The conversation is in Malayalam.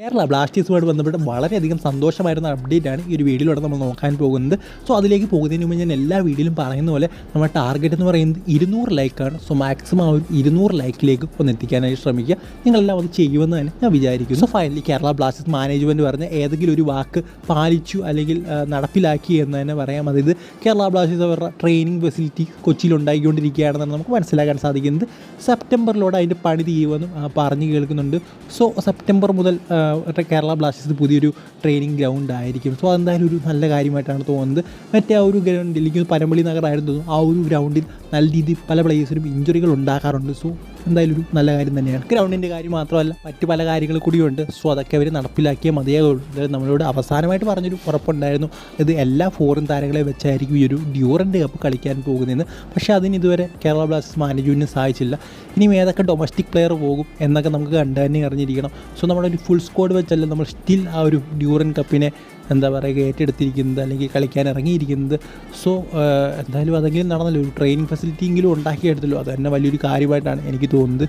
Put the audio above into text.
കേരള ബ്ലാസ്റ്റേഴ്സുമായിട്ട് ബന്ധപ്പെട്ട് വളരെയധികം സന്തോഷമായിരുന്ന അപ്ഡേറ്റ് ആണ് ഈ ഒരു വീഡിയോയിലൂടെ നമ്മൾ നോക്കാൻ പോകുന്നത്. സോ അതിലേക്ക് പോകുന്നതിന് മുമ്പ് ഞാൻ എല്ലാ വീഡിയോയിലും പറയുന്ന പോലെ നമ്മുടെ ടാർഗറ്റ് എന്ന് പറയുന്നത് ഇരുന്നൂറ് ലൈക്കാണ് സോ മാക്സിമം ആ ഒരു ഇരുന്നൂറ് ലൈക്കിലേക്ക് ഒന്ന് എത്തിക്കാനായിട്ട് ശ്രമിക്കുക. നിങ്ങളെല്ലാം അത് ചെയ്യുമെന്ന് തന്നെ ഞാൻ വിചാരിക്കുന്നു. So finally Kerala Blasters management പറഞ്ഞ ഏതെങ്കിലും ഒരു വാക്ക് പാലിച്ചു അല്ലെങ്കിൽ നടപ്പിലാക്കി എന്ന് തന്നെ പറയാം. അതായത് കേരള ബ്ലാസ്റ്റേഴ്സ് അവരുടെ ട്രെയിനിങ് ഫെസിലിറ്റി കൊച്ചിയിൽ ഉണ്ടാക്കിക്കൊണ്ടിരിക്കുകയാണെന്നാണ് നമുക്ക് മനസ്സിലാക്കാൻ സാധിക്കുന്നത്. സെപ്റ്റംബറിലൂടെ അതിന്റെ പണി തീയുമെന്നും പറഞ്ഞു കേൾക്കുന്നുണ്ട്. സോ സെപ്റ്റംബർ മുതൽ കേരള ബ്ലാസ്റ്റേഴ്സ് പുതിയൊരു ട്രെയിനിങ് ഗ്രൗണ്ട് ആയിരിക്കും. സോ അതെന്തായാലും ഒരു നല്ല കാര്യമായിട്ടാണ് തോന്നുന്നത്. മറ്റേ ആ ഒരു ഗ്രൗണ്ട് എനിക്ക് നഗർ ആയിരുന്നു ആ ഒരു ഗ്രൗണ്ടിൽ നല്ല രീതിയിൽ പല പ്ലേയേഴ്സിനും ഇഞ്ചുറികൾ ഉണ്ടാക്കാറുണ്ട് സോ എന്തായാലും ഒരു നല്ല കാര്യം തന്നെയാണ്. ഗ്രൗണ്ടിന്റെ കാര്യം മാത്രമല്ല മറ്റ് പല കാര്യങ്ങൾ കൂടിയുണ്ട്. സോ അതൊക്കെ അവർ നടപ്പിലാക്കിയ മതിയാകുള്ളൂ അതായത് നമ്മളോട് അവസാനമായിട്ട് പറഞ്ഞൊരു ഉറപ്പുണ്ടായിരുന്നു. ഇത് എല്ലാ ഫോറിൻ താരങ്ങളെ വെച്ചായിരിക്കും ഈ ഒരു ഡ്യൂറന്റ് കപ്പ് കളിക്കാൻ പോകുന്നതെന്ന്. പക്ഷേ അതിന് ഇതുവരെ കേരള ബ്ലാസ്റ്റേഴ്സ് മാനേജ്മെന്റിന് സാധിച്ചില്ല. ഇനിയും ഏതൊക്കെ ഡൊമസ്റ്റിക് പ്ലെയർ പോകും എന്നൊക്കെ നമുക്ക് കണ്ടു തന്നെ അറിഞ്ഞിരിക്കണം. സോ നമ്മുടെ ഒരു ഫുൾ സ്കോഡ് വെച്ചല്ല നമ്മൾ സ്റ്റിൽ ആ ഒരു ഡ്യൂറൻ കപ്പിനെ എന്താ പറയുക ഏറ്റെടുത്തിരിക്കുന്നത് അല്ലെങ്കിൽ കളിക്കാൻ ഇറങ്ങിയിരിക്കുന്നത്. സോ എന്തായാലും അതെങ്കിലും നടന്നല്ലോ. ഒരു ട്രെയിനിങ് ഫെസിലിറ്റി എങ്കിലും ഉണ്ടാക്കിയെടുത്തല്ലോ. അത് തന്നെ വലിയൊരു കാര്യമായിട്ടാണ് എനിക്ക് തോന്നുന്നത്.